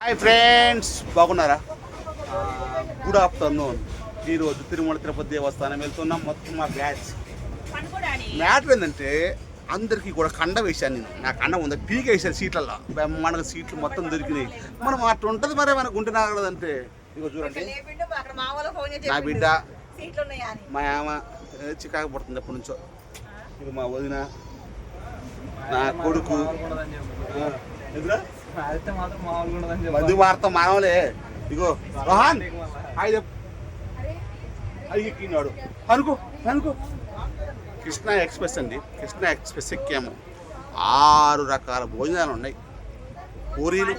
Hi friends బాగున్నారా? Good afternoon ఈరోజు తిరుమల తిరుపతి దేవస్థానం వెళ్తున్నాం. మొత్తం మా బ్యాచ్ మ్యాటర్ ఏంటంటే అందరికీ కూడా కండ వేశాను నేను. నా కండ ఉంది పీక్ వేసాను సీట్లలో బ్రహ్మాండంగా సీట్లు మొత్తం దొరికినాయి. మనం అట్లా ఉంటుంది మరి మన గుంటె నాగలదంటే ఇగో చూడండి. నా బిడ్డ మా ఆమె చికాకు పడుతుంది ఎప్పటి నుంచో. ఇది మా వదిన నా కొడుకు. ఎదురా మధు మాత్రం మామూలుగా వార్త మానవులే. ఇగో రోహన్ అది ఎక్కినాడు అనుకో అనుకో కృష్ణ ఎక్స్ప్రెస్ అండి. కృష్ణ ఎక్స్ప్రెస్ ఎక్కాము. ఆరు రకాల భోజనాలు ఉన్నాయి. పూరీలు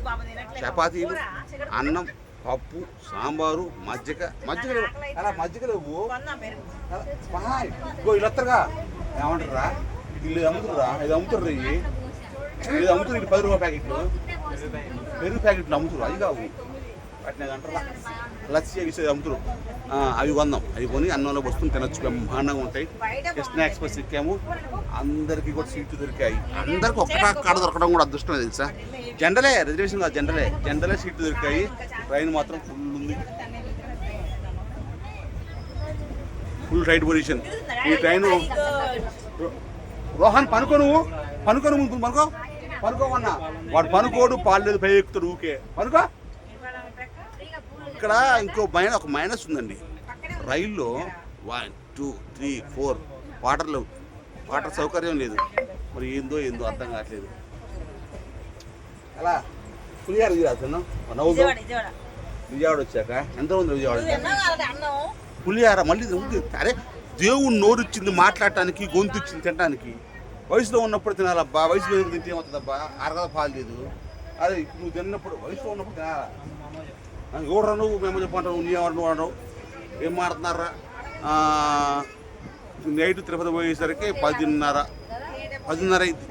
చపాతీలు అన్నం పప్పు సాంబారు మజ్జిగ. మజ్జిగ లేవు. అలా మజ్జిగ లేవు ఇగో ఇలా ఏమంటారా ఇల్లు అమ్ముతురా ఇది అమ్ముతుర్రా ఇవి? ఇది అమ్ముతున్నారు ఇటు పది రూపాయల ప్యాకెట్లు. పెరుగు ప్యాకెట్లు అమ్ముతురు అవి కావు. వాటిని అంటారా లస్సీ అవి అమ్ముతురు అవి కొందాం. అవి కొని అన్నంలో వస్తుంది తినొచ్చు. బ్రహ్మాండంగా ఉంటాయి. కృష్ణ ఎక్స్ప్రెస్ ఎక్కాము అందరికీ కూడా సీట్లు దొరికాయి. అందరికి ఒక్క కాడ దొరకడం కూడా అదృష్టమే తెలుసా? జనరలే రిజర్వేషన్ కాదు జనరలే జనరలే సీట్లు దొరికాయి. ట్రైన్ మాత్రం ఫుల్ ఉంది. ఫుల్ రైట్ పొజిషన్ ఈ ట్రైన్ రోహన్ పనుకో నువ్వు. పనుకో నువ్వు పనుకో. పనుకోమన్నా. వాడు పనుకోడు పాలేదు పై ఎక్కుతాడు ఊకే పనుకో. ఇక్కడ ఇంకో మైన ఒక మైనస్ ఉందండి. రైల్లో వన్ టూ త్రీ ఫోర్ వాటర్లు. వాటర్ సౌకర్యం లేదు. మరి ఏందో ఏందో అర్థం కావట్లేదు. అలా పులిహార నవ్వుదు విజయవాడ వచ్చాక? ఎంత ఉంది విజయవాడ? పులిహార మళ్ళీ ఉంది. అరే దేవుడు నోరు ఇచ్చింది మాట్లాడటానికి గొంతు ఇచ్చింది తినడానికి వయసులో ఉన్నప్పుడు తినాలబ్బా వయసు ఉన్నప్పుడు తింటే ఏమవుతుందబ్బా? అరగద పాలు లేదు. అదే నువ్వు తిన్నప్పుడు వయసులో ఉన్నప్పుడు తినాలా? ఎవడరా నువ్వు? మేము చెప్పంటావు నీ ఎవరు నువ్వు అనవు ఏం మాడుతున్నారా నైట్ తిరుపతి పోయేసరికి పదిన్నర. పదిన్నర అయింది.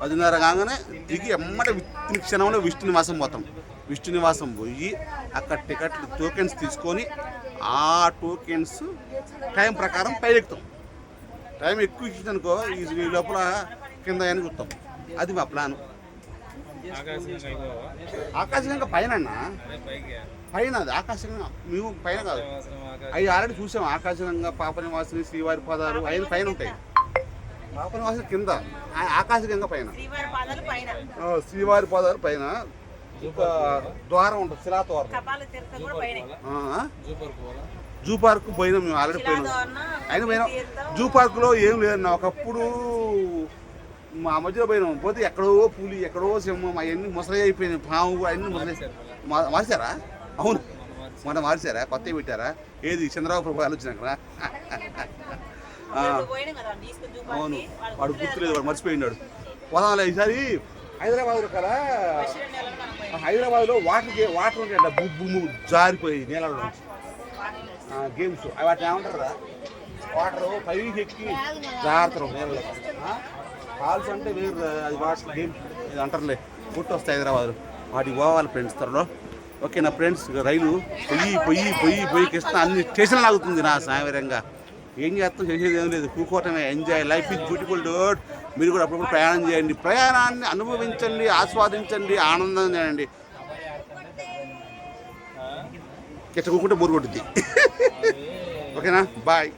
పదిన్నర కాగానే దిగి ఎమ్మట విత్తిన క్షణంలో విష్ణు నివాసం పోతాం. విష్ణు నివాసం పోయి అక్కడ టికెట్లు టోకెన్స్ తీసుకొని ఆ టోకెన్స్ టైం ప్రకారం పైకెక్కుతాం. టైం ఎక్కువ ఇచ్చిందనుకో ఈ ఈ లోపల కింద అని చూస్తాం. అది మా ప్లాన్ ఆకాశగంగా పైన అన్న? పైన అది ఆకాశంగా మేము పైన కాదు. అవి ఆల్రెడీ చూసాం ఆకాశగంగా పాపనివాసిని శ్రీవారి పదాలు అవి పైన ఉంటాయి. పాపనివాసిని కింద ఆ- ఆకాశగంగా పైన. ఆ, శ్రీవారి పదాలు పైన ఇంకా ద్వారం ఉంటుంది శిలా ద్వారం ఆ? జూ పార్క్ పోయినాం మేము ఆల్రెడీ పోయినాం. అయినా పోయినాం జూ పార్క్లో ఏం లేదన్న ఒకప్పుడు మా మధ్యలో పోయినాం. పోతే ఎక్కడో పులి ఎక్కడో సింహం అవన్నీ ముసలి అయిపోయినాయి. పాము అవన్నీ ముసలి మార్చారా? అవును. మన మార్చారా? కొత్తవి పెట్టారా? ఏది? చంద్రబాబు ప్రభు ఆలోచన అవును. వాడు గుర్తులేదు వాడు మర్చిపోయినాడు పోదాంలే ఈసారి. హైదరాబాద్ కదా? హైదరాబాద్లో వాటర్ వాటర్ ఉంటాయంట బుబ్బు జారిపోయి నుంచి గేమ్స్ అవి వాటిని ఏమంటారా వాటర్ పైకి ఎక్కి జాగ్రత్త నీళ్ళలో కాల్స్ అంటే వేరు అది వాటర్ గేమ్ ఇది అంటారులే పుట్టి వస్తాయి హైదరాబాద్ వాటికి పోవాలి ఫ్రెండ్స్ త్వరలో ఓకే నా ఫ్రెండ్స్ రైలు పొయ్యి పొయ్యి పొయ్యి పొయ్యి కృష్ణ అన్ని స్టేషన్ లాగుతుంది నా సాయంగా ఏం చేస్తాం? చేసేది ఏం లేదు. కూకోవటమే ఎంజాయ్ లైఫ్ ఇస్ బ్యూటిఫుల్ డోట్ మీరు కూడా అప్పుడప్పుడు ప్రయాణం చేయండి. ప్రయాణాన్ని అనుభవించండి ఆస్వాదించండి ఆనందం చేయండి ఇట్లా కూకుంటే బోరు కొట్టుద్ది. ఓకేనా? బాయ్.